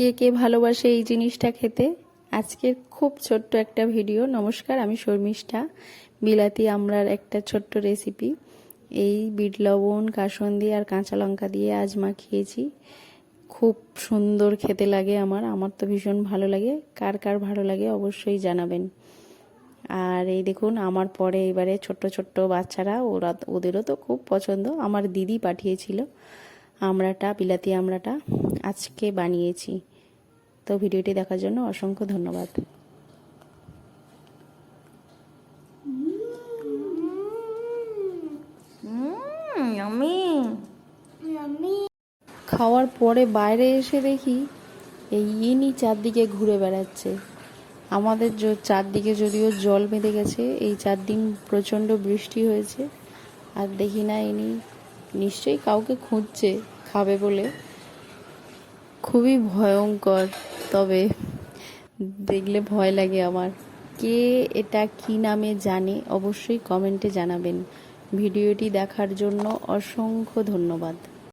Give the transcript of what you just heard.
কে কে ভালোবাসে এই জিনিসটা খেতে, আজকের খুব ছোট্ট একটা ভিডিও। নমস্কার, আমি শর্মিষ্ঠা, বিলাতি আমড়ার একটা ছোট্ট রেসিপি। এই বিট লবণ, কাসন্দি আর কাঁচা লঙ্কা দিয়ে আজ মাখিয়েছি। খুব সুন্দর খেতে লাগে আমার আমার তো ভীষণ ভালো লাগে। কার কার ভালো লাগে অবশ্যই জানাবেন। আর এই দেখুন, আমার পরে এবারে ছোট্ট ছোট্ট বাচ্চারা, ওরা, ওদেরও তো খুব পছন্দ। আমার দিদি পাঠিয়েছিল আমরাটা, বিলাতি আমড়াটা আজকে বানিয়েছি। তো ভিডিওটি দেখার জন্য অসংখ্য ধন্যবাদ। খাওয়ার পরে বাইরে এসে দেখি এই ইনি চারদিকে ঘুরে বেড়াচ্ছে। আমাদের য- চারদিকে যদিও জল বেঁধে গেছে এই চার দিন প্রচণ্ড বৃষ্টি হয়েছে। আর দেখি না ইনি নিশ্চয়ই কাউকে খুঁজছে খাবে বলে। খুবই ভয়ঙ্কর। তবে দেখলে ভয় লাগে আমার। কে এটা কি নামে জানে? অবশ্যই কমেন্টে জানাবেন। ভিডিওটি দেখার জন্য অসংখ্য ধন্যবাদ।